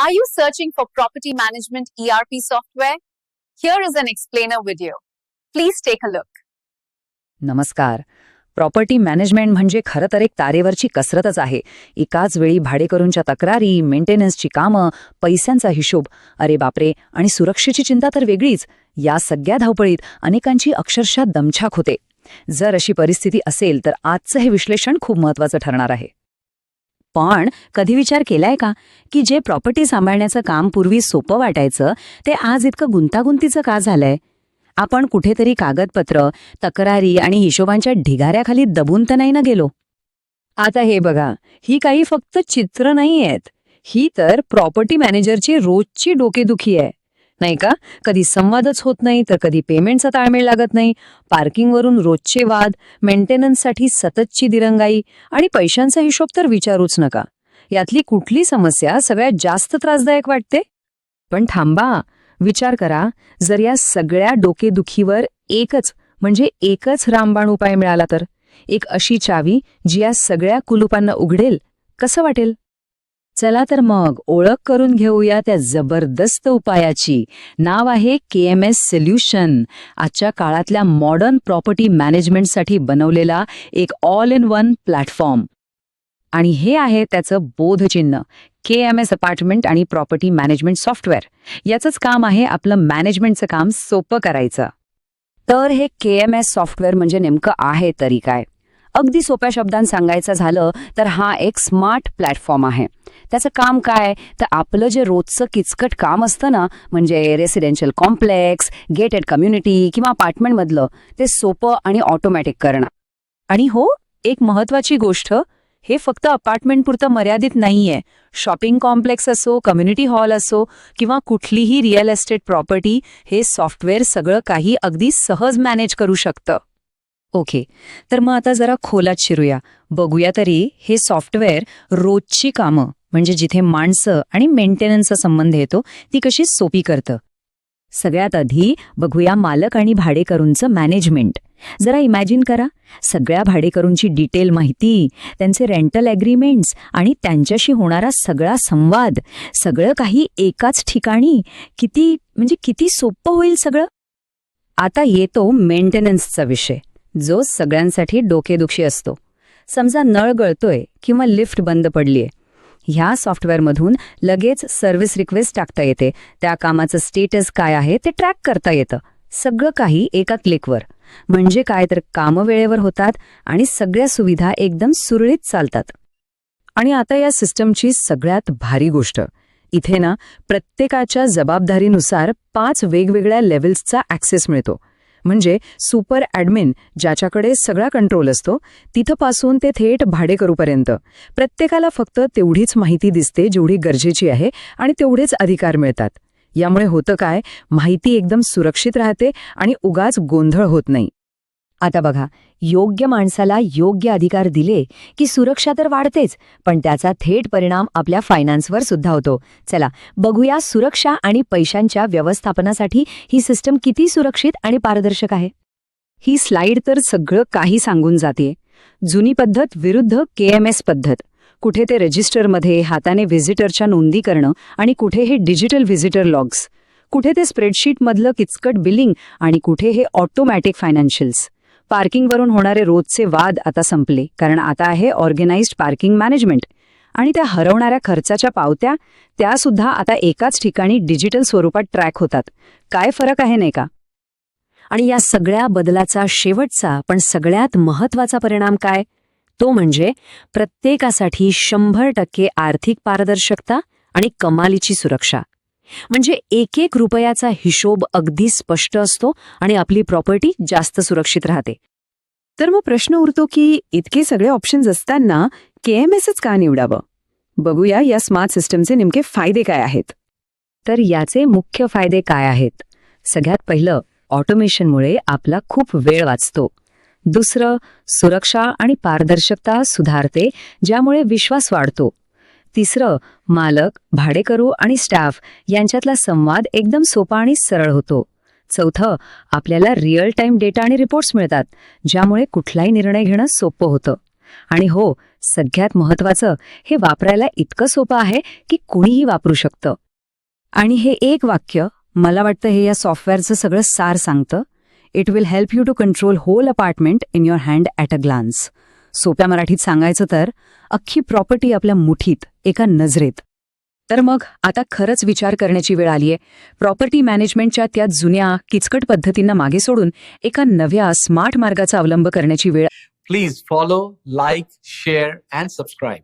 Are you searching for property management ERP software? Here is an explainer video. Please take a look. नमस्कार. Property management म्हणजे खरं तर एक तारेवरची कसरतच आहे. एकाच वेळी भाडेकरूंच्या तक्रारी मेंटेनन्सची कामं पैशांचा हिशोब. अरे बापरे! आणि सुरक्षेची चिंता तर वेगळीच. या सगळ्या धावपळीत अनेकांची अक्षरशः दमछाक होते. जर अशी परिस्थिती असेल तर आजचं हे विश्लेषण खूप महत्वाचं ठरणार आहे. पण कधी विचार केलाय का? की जे प्रॉपर्टी सांभाळण्याचं काम पूर्वी सोपं वाटायचं ते आज इतकं गुंतागुंतीचं का झालंय? आपण कुठेतरी कागदपत्र तक्रारी आणि हिशोबांच्या ढिगाऱ्याखाली दबून तर नाही ना गेलो? आता हे बघा ही काही फक्त चित्र नाही आहेत ही तर प्रॉपर्टी मॅनेजरची रोजची डोकेदुखी आहे. नाही का? कधी संवादच होत नाही तर कधी पेमेंटचा ताळमेळ लागत नाही. पार्किंगवरून रोजचे वाद मेंटेनन्ससाठी सततची दिरंगाई आणि पैशांचा हिशोब तर विचारूच नका. यातली कुठली समस्या सगळ्यात जास्त त्रासदायक वाटते? पण थांबा. विचार करा. जर या सगळ्या डोकेदुखीवर एकच म्हणजे एकच रामबाण उपाय मिळाला तर? एक अशी चावी जी या सगळ्या कुलुपांना उघडेल? कसं वाटेल? चला तर मग ओळख करून घेऊया त्या जबरदस्त उपायाची. नाव आहे के एम एस सोल्युशन. आजच्या काळातल्या मॉडर्न प्रॉपर्टी मॅनेजमेंटसाठी बनवलेला एक ऑल इन वन प्लॅटफॉर्म आणि हे आहे त्याचं बोधचिन्ह के एम एस अपार्टमेंट आणि प्रॉपर्टी मॅनेजमेंट सॉफ्टवेअर याचंच काम आहे आपलं मॅनेजमेंटचं काम सोपं करायचं. तर हे के एम एस सॉफ्टवेअर म्हणजे नेमकं आहे तरी काय? अगदी सोप्या शब्दांत सांगायचं झालं तर हा एक स्मार्ट प्लॅटफॉर्म आहे. त्याचं काम काय? तर आपलं जे रोजचं किचकट काम असतं ना म्हणजे रेसिडेन्शियल कॉम्प्लेक्स गेटेड कम्युनिटी किंवा अपार्टमेंटमधलं ते सोपं आणि ऑटोमॅटिक करणं. आणि हो एक महत्वाची गोष्ट हे फक्त अपार्टमेंटपुरतं मर्यादित नाहीये. शॉपिंग कॉम्प्लेक्स असो कम्युनिटी हॉल असो किंवा कुठलीही रिअल एस्टेट प्रॉपर्टी हे सॉफ्टवेअर सगळं काही अगदी सहज मॅनेज करू शकतं. ओके तर मग आता जरा खोलात शिरूया. बघूया तरी हे सॉफ्टवेअर रोजची कामं. म्हणजे जिथे माणसं आणि मेंटेनन्सचा संबंध येतो ती कशी सोपी करतं? सगळ्यात आधी बघूया मालक आणि भाडेकरूंचं मॅनेजमेंट जरा इमॅजिन करा सगळ्या भाडेकरूंची डिटेल माहिती त्यांचे रेंटल ॲग्रीमेंट्स आणि त्यांच्याशी होणारा सगळा संवाद सगळं काही एकाच ठिकाणी किती म्हणजे किती सोपं होईल सगळं? आता येतो मेंटेनन्सचा विषय जो सगळ्यांसाठी डोकेदुखी असतो. समजा नळ गळतोय किंवा लिफ्ट बंद पडलीय ह्या सॉफ्टवेअरमधून लगेच सर्व्हिस रिक्वेस्ट टाकता येते. त्या कामाचं स्टेटस काय आहे ते ट्रॅक करता येतं. सगळं काही एका क्लिकवर म्हणजे काय तर कामं वेळेवर होतात आणि सगळ्या सुविधा एकदम सुरळीत चालतात. आणि आता या सिस्टमची सगळ्यात भारी गोष्ट. इथे ना प्रत्येकाच्या जबाबदारीनुसार पाच वेगवेगळ्या लेव्हल्सचा ॲक्सेस मिळतो. म्हणजे सुपर ॲडमिन ज्याच्याकडे सगळा कंट्रोल असतो तिथंपासून ते थेट भाडेकरूपर्यंत. प्रत्येकाला फक्त तेवढीच माहिती दिसते जेवढी गरजेची आहे आणि तेवढेच अधिकार मिळतात. यामुळे होतं काय? माहिती एकदम सुरक्षित राहते आणि उगाच गोंधळ होत नाही. आता बघा योग्य माणसाला योग्य अधिकार दिले की सुरक्षा तर वाढतेच पण त्याचा थेट परिणाम आपल्या फायनान्सवर सुद्धा होतो. चला बघूया सुरक्षा आणि पैशांच्या व्यवस्थापनासाठी ही सिस्टम किती सुरक्षित आणि पारदर्शक आहे. ही स्लाइड तर सगळं काही सांगून जाते जुनी पद्धत विरुद्ध के एम एस पद्धत. कुठे ते रजिस्टरमध्ये हाताने व्हिजिटरच्या नोंदी करणं आणि कुठे हे डिजिटल व्हिजिटर लॉग्स कुठे ते स्प्रेडशीटमधलं किचकट बिलिंग आणि कुठे हे ऑटोमॅटिक फायनान्शियल्स पार्किंगवरून होणारे रोजचे वाद आता संपले कारण आता आहे ऑर्गनाइज्ड पार्किंग मॅनेजमेंट. आणि त्या हरवणाऱ्या खर्चाच्या पावत्या त्यासुद्धा आता एकाच ठिकाणी डिजिटल स्वरूपात ट्रॅक होतात. काय फरक आहे नाही का? आणि या सगळ्या बदलाचा शेवटचा पण सगळ्यात महत्त्वाचा परिणाम काय? तो म्हणजे प्रत्येकासाठी शंभर टक्के आर्थिक पारदर्शकता आणि कमालीची सुरक्षा. म्हणजे एक एक रुपयाचा हिशोब अगदी स्पष्ट असतो आणि आपली प्रॉपर्टी जास्त सुरक्षित राहते. तर मग प्रश्न उरतो की इतके सगळे ऑप्शन्स असताना के एम एसच का निवडावं? बघूया या स्मार्ट सिस्टमचे नेमके फायदे काय आहेत. तर याचे मुख्य फायदे काय आहेत? सगळ्यात पहिलं ऑटोमेशनमुळे आपला खूप वेळ वाचतो. दुसरं सुरक्षा आणि पारदर्शकता सुधारते ज्यामुळे विश्वास वाढतो. तिसरं मालक भाडेकरू आणि स्टाफ यांच्यातला संवाद एकदम सोपा आणि सरळ होतो. चौथं आपल्याला रिअल टाईम डेटा आणि रिपोर्ट्स मिळतात ज्यामुळे कुठलाही निर्णय घेणं सोपं होतं. आणि हो सगळ्यात महत्वाचं हे वापरायला इतकं सोपं आहे की कुणीही वापरू शकतं. आणि हे एक वाक्य मला वाटतं हे या सॉफ्टवेअरचं सगळं सार सांगतं. It will help you to control whole apartment in your hand at a glance सोप्या मराठीत सांगायचं तर अख्खी प्रॉपर्टी आपल्या मुठीत एका नजरेत. तर मग आता खरंच विचार करण्याची वेळ आलीये. प्रॉपर्टी मॅनेजमेंटच्या त्या जुन्या किचकट पद्धतींना मागे सोडून एका नव्या स्मार्ट मार्गाचा अवलंब करण्याची वेळ please follow like share and subscribe